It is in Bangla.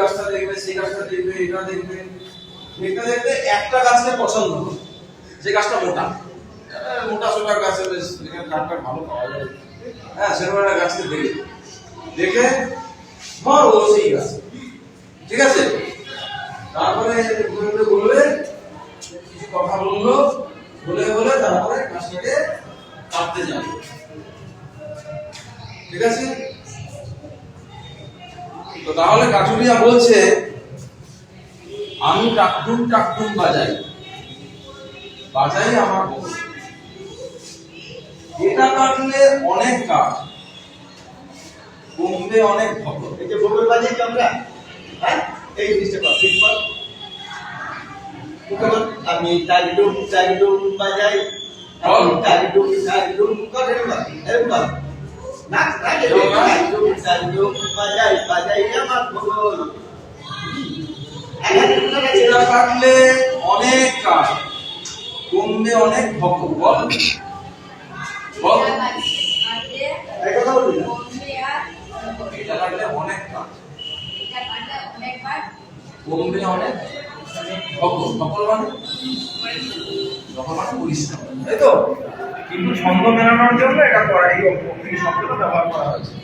গাছটা দেখবে, সেই গাছটা দেখবে, এটা দেখবে। দেখতে দেখতে একটা গাছকে পছন্দ যে গাছটা মোটা। মোটা সোটা গাছে বেশ, এখানে কাঠটা ভালো পাওয়া যায়। হ্যাঁ সেরকম একটা গাছকে দেখে দেখে, ধর ও সেই গাছ। ঠিক আছে? তারপরে বলবে, কিছু কথা বলল, বলে বলে তারপরে গাছটাকে কাটতে যাবে। ঠিক আছে? তো তাহলে কাঠুরিয়া বলছে আমি টাকটুম টাকটুম বাজাই। বাজাই আমার বউ। এটা কাটলে অনেক কাঠ কমবে অনেক ভক্ত এই যে বগল বাজিয়ে কি আমরা হ্যাঁ? এই জিনিসটা কর ঠিক কর। আমি টাইডুম টাইডুম বাজাই। টাইডুম টাইডুম কর এরকম কাটলে অনেক কাঠ কমবে অনেক ভক্ত, বল। বল। কথা বলবি এটা কাটলে অনেক কাঠ কমবে অনেক ভক্ত সকল মানে? সকল মানে পরিশ্রম তাই তো? কিন্তু ছন্দ মেলানোর জন্য এটা করা এই শব্দটা ব্যবহার করা হয়েছে।